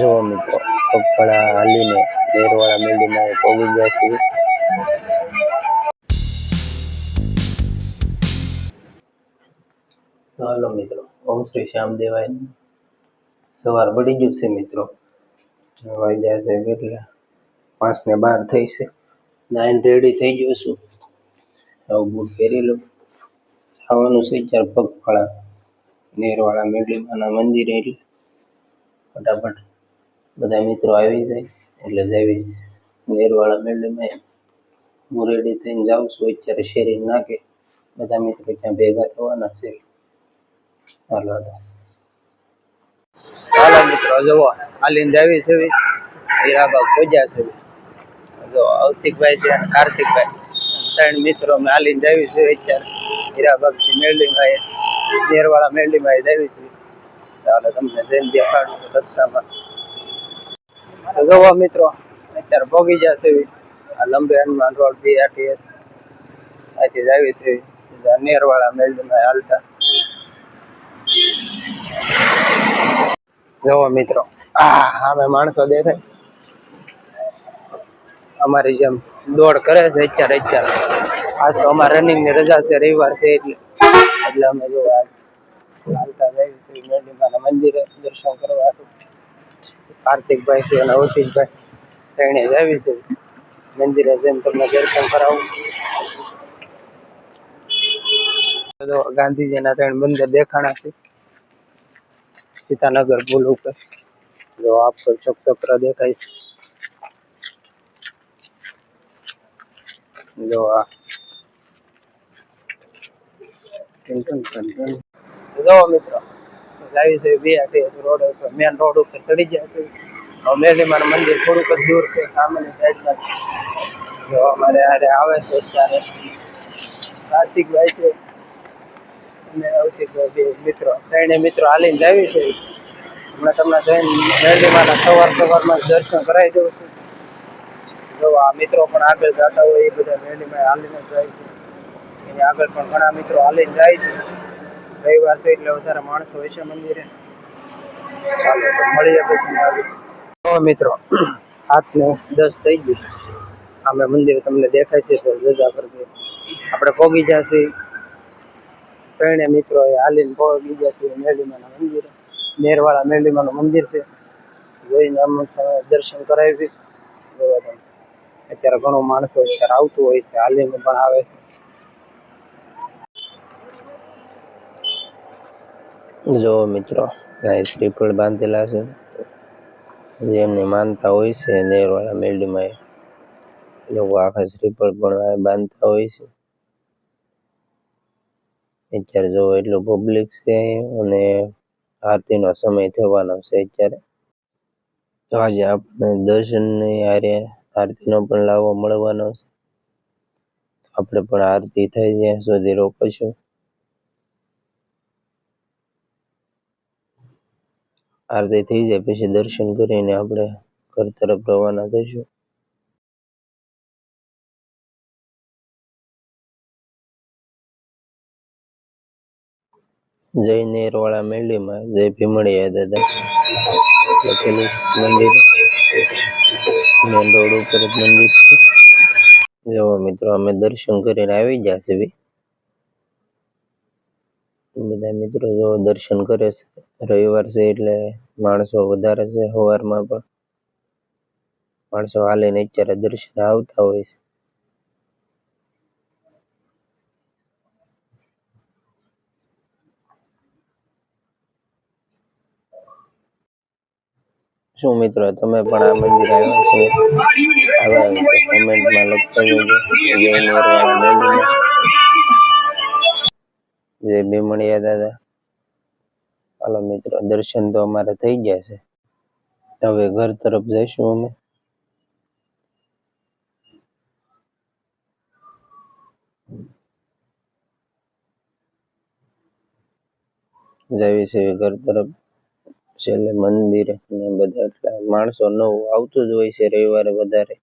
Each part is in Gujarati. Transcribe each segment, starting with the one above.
જો મિત્રો, પગપાળા હાલીને નેરવાળા મેલડીમાં પહોંચી ગયા છીએ. ચાલો મિત્રો, ઓમ શ્રી શ્યામ સવાર પડી ગયું છે મિત્રો. વાગ્યા છે કેટલા? પાંચ ને બાર થઈ છે. નાઇન રેડી થઈ ગયો છું. હવે બૂટ પહેરી લઉં. ખાવાનું છે ચાર પગપાળા નેરવાળા મેરડીમાના મંદિરે એટલે. ફટાફટ બધા મિત્રો આવી જાય. એટલે જેવી નેરવાળા મેરડીમાં હું થઈને જાઉં છું. અત્યારે શેરી નાખે. બધા મિત્રો ત્યાં ભેગા થવાના છે. હાલો હાલો. મિત્રો, જુઓ. હાલીને જાવી છે હીરાબા પૂજા છે જો અવતિકભાઈ છે અને કાર્તિકભાઈ. ત્રણ મિત્રો અમે હાલીને જાવી છે અત્યારે. હીરાબાગથી મેરડીમાં નેરવાળા મેરડીમાં જાવી છે. તમને જઈને દેખાડું રસ્તામાં. જોવો મિત્રો, અત્યારે ભોગી છે. આ લંબે હનુમાન રોડ બીઆરટીએસ અહીંથી આવી છે. નેરવાળા મેરડીમાં હાલતા. જોવો મિત્રો સામે માણસો દેખાય અમારી જેમ દોડ કરે છે અત્યારે અત્યારે. આજ તો અમારે રનિંગની રજા છે, રવિવાર છે એટલે. એટલે અમે જોવા હાલતા જઈએ છીએ મેરડીમાના મંદિરે દર્શન કરવા. કાર્તિકભાઈ છે અને અવતિકભાઈ તેણે આવી છે. મંદિરે જઈને તમને દર્શન કરાવું. તો ગાંધીજીના ત્રણ મંદિર દેખાણા છે. સીતાનગર પુલ ઉપર. જો આપ પર ચોક ચક્ર દેખાય છે. જો આ. જો મિત્રો. લાવી છે બીઆરટીએસ રોડ ઉપર મેન રોડ ઉપર ચડી ગયા છે. હવે મેરડીમાનું મંદિર થોડુંક જ દૂર છે સામેની સાઈડમાં. જો અમારે આરે આવે છે અત્યારે. કાર્તિકભાઈ છે, અને અવતિકભાઈ બે મિત્રો ત્રણે મિત્રો હાલીને જાવી છે. હમણાં તમને જઈને મેરડીમાના સવાર સવારમાં દર્શન કરાવી દઉં છું. જો આ મિત્રો પણ આગળ જતા હોય, એ બધા મેરડીમાં હાલીને જાય છે. એની આગળ પણ ઘણા મિત્રો હાલીને જાય છે. રવિવાર છે એટલે વધારે માણસો હોય છે મંદિરે. ચાલો મળીએ પછી મિત્રો. હાથને દસ થઈ ગયું અમે મંદિર તમને દેખાય છે, તો રજા કરજો. આપણે પોગી જશે ત્રણે મિત્રો એ હાલીને પોગી જશે છે મંદિર મંદિરે. નેરવાળા મેળીમાનું મંદિર છે. જોઈને અમુક દર્શન કરાવી. અત્યારે ઘણું માણસો અત્યારે આવતું હોય છે, હાલીને પણ આવે છે. જો મિત્રો અહીં શ્રીફળ બાંધેલા છે. જેમને માનતા હોય છે, નેરવાળા મેરડીમાં એ લોકો આખા શ્રીફળ પણ બાંધતા હોય છે. અત્યારે જો એટલું પબ્લિક છે અને આરતીનો સમય થવાનો છે અત્યારે, તો આજે આપણે દર્શનની આરે આરતીનો પણ લાવો મળવાનો છે. આપણે પણ આરતી થઈ જાય સુધી રોકીશું. આરતી થઈ જાય, પછી દર્શન કરીને આપણે ઘર તરફ રવાના થઈશું. જય નેરવાળા મેરડીમાં જય ભીમડિયા દાદા લખેલું મંદિર. મેન રોડ ઉપર મંદિર છે. જવા મિત્રો, અમે દર્શન કરીને આવી ગયા છે ભઈ. બધા મિત્રો જો દર્શન કરે છે. રવિવાર છે એટલે માણસો વધારે છે સવારમાં પણ. માણસો હાલીને અત્યારે દર્શન આવતા હોય છે. શું મિત્રો તમે પણ આ મંદિરે આવ્યા છો? આવા કોમેન્ટમાં લખતા જજો. જય મેરડીમાં જય ભીમણિયા દાદા હાલો મિત્રો, દર્શન તો અમારે થઈ ગયા છે. હવે ઘર તરફ જઈશું અમે. જઈએ છીએ ઘર તરફ. છેલ્લે મંદિરે ને બધા, એટલે માણસો નવું આવતું જ હોય છે રવિવારે વધારે.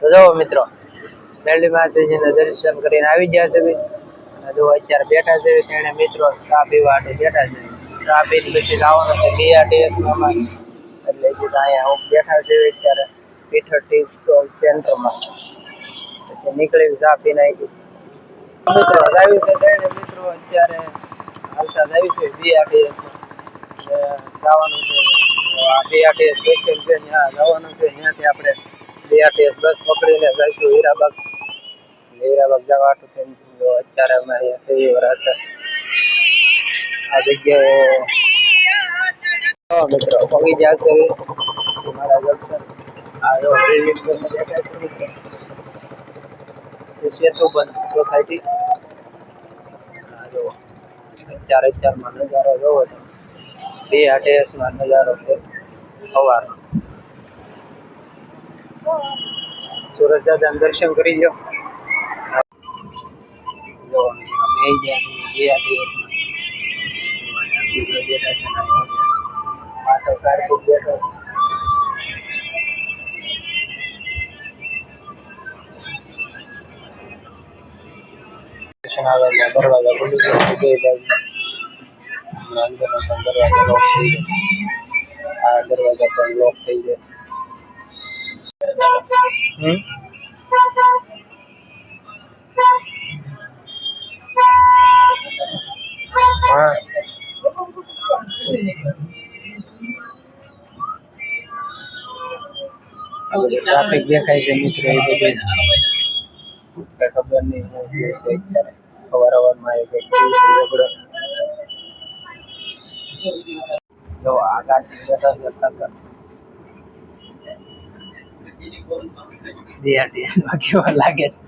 તો જો મિત્રો, મેરડી માતાજીના દર્શન કરીને આવી ગયા છે જો અત્યારે બેઠા છે તેને મિત્રો ચા પીવા બેઠા છે ચા પછી લાવવાનો છે બીઆરટીએસમાં એટલે જે અહીંયા બેઠા છે અત્યારે પીઠર ટી સ્ટોલ સેન્ટરમાં. પછી નીકળી ચા પીને આવી મિત્રો લાવી છે તેને મિત્રો અત્યારે હાલતા આવી છે બીઆરટીએસ જવાનું છે, આ બીઆરટીએસ બસ સ્ટેન્ડ છે, ત્યાં જવાનું છે, ત્યાંથી આપણે બીઆરટીએસ બસ પકડીને જઈશું હીરાબાગ. હીરાબાગ જવા હાટુ જો અત્યારે અમે અહીંયા સેવી વરાછા આ જગ્યાએ મિત્રો, પગી ગયા છે. મારા જંકશન આ જો રેલવે સ્ટેશન દેખાય છે. મિત્રો એ સેતુબંધ સોસાયટી જો, અત્યારે અત્યારમાં નજારો જોવો બે આટેસમાં નજારો છે. સવારનો સુરજ દાદાને દર્શન કરી લો જો બે ગયા છે બે આટેસમાં બેઠા છે ને પાછળ કાર્તિક દાદા દર્શન કરી એટલે દરવાજા દરવાજો પણ લોક થઈ જાય હા. ટ્રાફિક દેખાય છે મિત્રો એ બધું. કઈ ખબર નહીં હું છે અત્યારે અવાર અવારમાં એ ઝઘડો. જો આ ગાડી જતા છે. BRTS માં કેવા લાગે છે?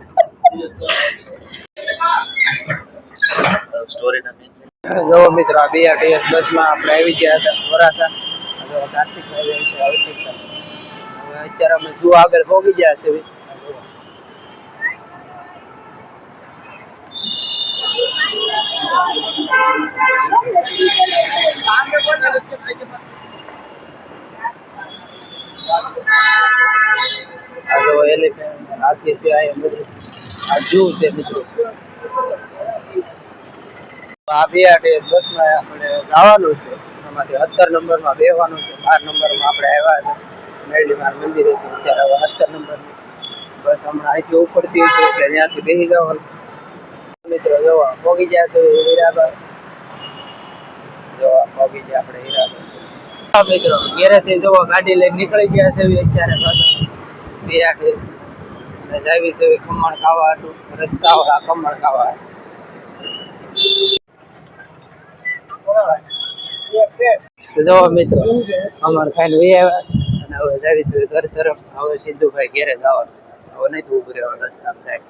જો મિત્રો, આ બસ બસમાં આપણે આવી ગયા હતા મોરાસા અત્યારે અમે જુઓ આગળ પહોંચી ગયા છે. Thank જો મિત્રો. આ ત્યાંથી બેસી જવાનું. મિત્રો જોવા પોગી જાય તો હીરાબાદ જોવા પોગી જાય, આપણે હીરાબાદ મિત્રો, ઘેરેથી જોવા ગાડી લઈને નીકળી ગયા છે, અત્યારે પાછા. બીઆરટીએસ અને જાવી છે ખમણ ખાવા હતું. રસ્સાવાળા ખમણ ખાવા. તો મિત્રો અમાર ખાઈને વી આવ્યા. અને હવે જાવી છે ઘર તરફ. હવે સિદ્ધુભાઈ ઘેરે જવાનું છે. હવે નથી ઉભું રહેવાનું રસ્તા થાય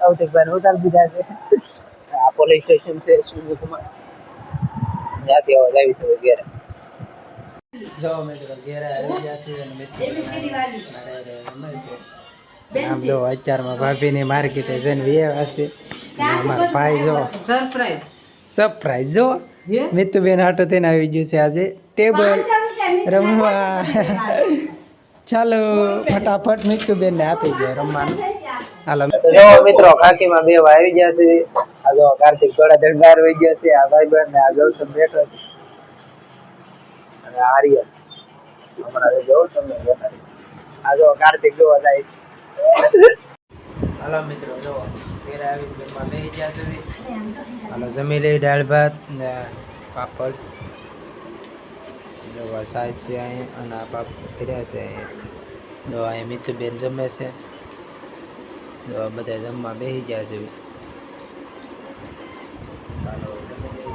સૌથી ઉતાર દીધા છે. આ પોલીસ સ્ટેશન છે સૂર્યકુમાર ત્યાંથી હવે જાવી છે ઘેરે જો મિત્રો ઘેરે આવી ગયા છે અને મિત્રો આમ જો અત્યારમાં ભાભીની માર્કેટે જઈને વી આવ્યા છે અમારા ભાઈ જો. સરપ્રાઈઝ સરપ્રાઈઝ જો. મિતુબેન હાટો થઈને આવી ગયું છે આજે. ટેબલ રમવા. ચાલો ફટાફટ મિતુબેન ને આપી દે રમવાનું. હાલો. જો મિત્રો કાકીમાં બે આવી ગયા છે. આ જો કાર્તિક થોડા દરબાર વહી ગયા છે. આ ભાઈ બહેન ને આ ગૌતમ બેઠો છે. અને આર્યન હમણાં જો તમને દેખાડી આ જો કાર્તિક જોવા જાય છે. હાલો મિત્રો જો ઘેરે આવી ઘરમાં બેસી ગયા છે હાલો જમી લઈ દાળ ભાત ને પાપડ. જો વસાય છે અહીંયા અને આ પાપડ ફેર્યા છે અહીંયા જો અહીંયા બેન જમે છે. જો આ બધા જમવા બેસી ગયા છે હાલો જમી લઈએ.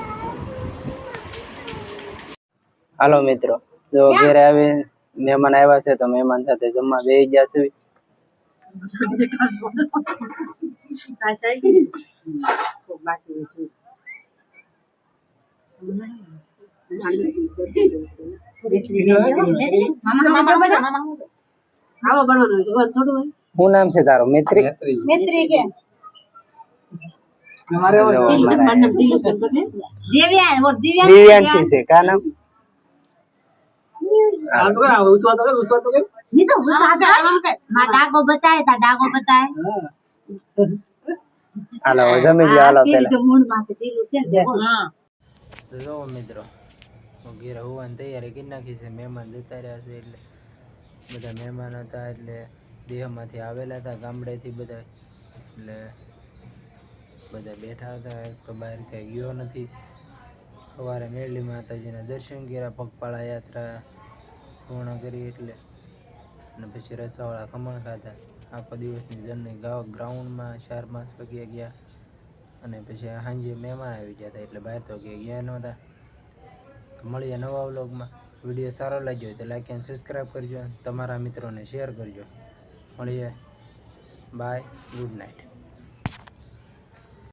હાલો મિત્રો જો ઘેરે આવી મહેમાન આવ્યા છે તો મહેમાન સાથે જમવા બેસી ગયા છે શું નામ છે તારું મૈત્રી મેત્રી કે જો અમારા દિવ્યા ઓર દિવ્યા દિવ્યાંશી છે કા નામ नहीं तो वो डाको मां डाको बताए था डाको बताए હાલો હવે જમી લ્યો હાલો પેલા जो मूड में से दिल उठे देखो हां તો જો મિત્રો હું ઘેર હોવાની તૈયારી કરી નાખી છે મહેમાન જતા રહ્યા છે એટલે બધા મહેમાન હતા એટલે દેહમાંથી આવેલા હતા ગામડેથી બધા એટલે બધા બેઠા હતા આજ તો બહાર ક્યાંય ગયો નથી સવારે મેરલી માતાજીના દર્શન કર્યા પગપાળા યાત્રા પૂર્ણ કરી એટલે અને પછી રસાવાળા ખમણ ખાધા. આખો દિવસની જર્ની ગ્રાઉન્ડમાં ચાર પાંચ વાગ્યા ગયા અને પછી સાંજે મહેમાન આવી ગયા હતા એટલે બહાર તો ગયા નહોતા. મળીએ નવા વ્લોગમાં. વીડિયો સારો લાગ્યો હોય તો લાઈક એન્ડ સબસ્ક્રાઈબ કરજો તમારા મિત્રોને શેર કરજો. મળીએ. Bye good night